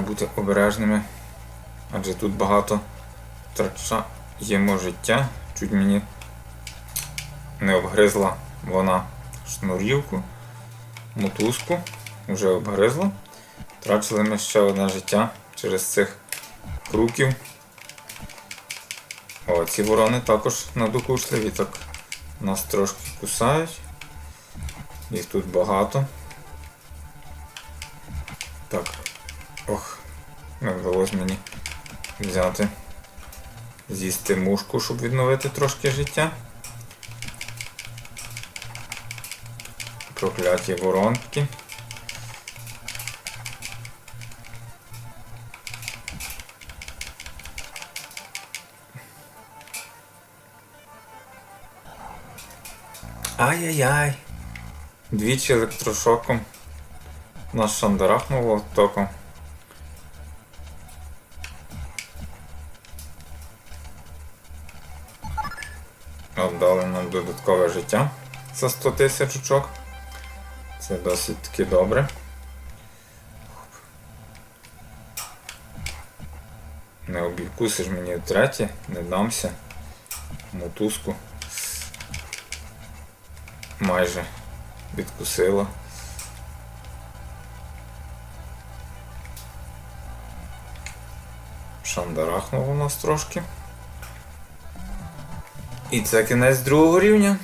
бути обережними. Адже тут багато втрачаємо життя. Чуть мені не обгризла вона шнурівку, мотузку. Вже обгризла. Втрачили ми ще одне життя через цих круків. О, ці ворони також надокучливі, так нас трошки кусають. Їх тут багато. Так. Ох, не вдалося мені взяти, з'їсти мушку, щоб відновити трошки життя. Прокляті воронки. Ай-яй-яй. Двічі електрошоком. Нас шандарахнуло током. Дали нам додаткове життя за 100 тисяч очок. Це досить таки добре. Не обікусиш мені третє, не дамся. Мотузку. Майже відкусила. Шандарахнуло нас трошки. І це кінець другого рівня.